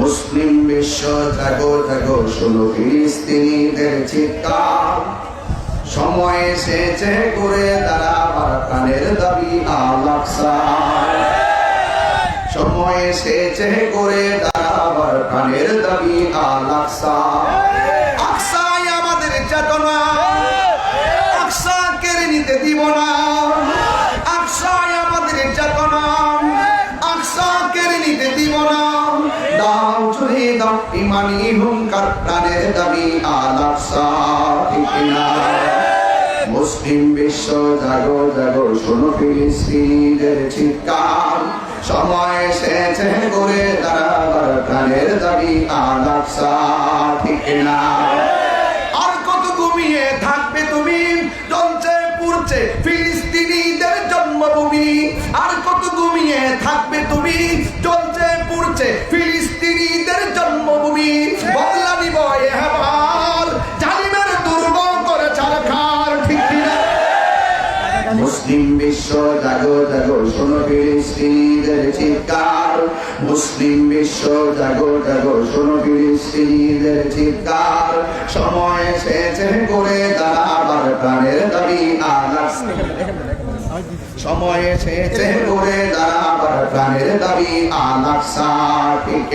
মুসলিম বিশ্ব জাগো জাগো শোনো, ফিলিস্তিনিদের চিৎকার। সময় এসেছে করে দাঁড়াবার প্রাণের দাবি আলাকসা সময় এসেছে করে দাঁড়াবার প্রাণের দাবি আলাকসা আকসাই আমাদের চেতনা। আকসা কেড়ে নিতে দিব না। মুসলিম বিশ্ব, জাগো জাগো, শোনো ফিলিস্তিনিদের চিৎকার। সময় এসেছে করে দাঁড়াবার প্রাণের দাবি আলাকসা ঠিক না আর কত ঘুমিয়ে থাকবে তুমি? তুমি? জ্বলছে পুড়ছে ফিলিস্তিনিদের মুসলিম বিশ্ব জাগো জাগো, শোনো ফিলিস্তিনিদের চিৎকার। মুসলিম বিশ্ব জাগো জাগো, শোনো ফিলিস্তিনিদের চিৎকার। সময় এসেছে করে দাঁড়াবার প্রাণের দাবি আলাস সময় এসেছে করে দাঁড়াবার প্রাণের দাবি আলাকসা ঠিক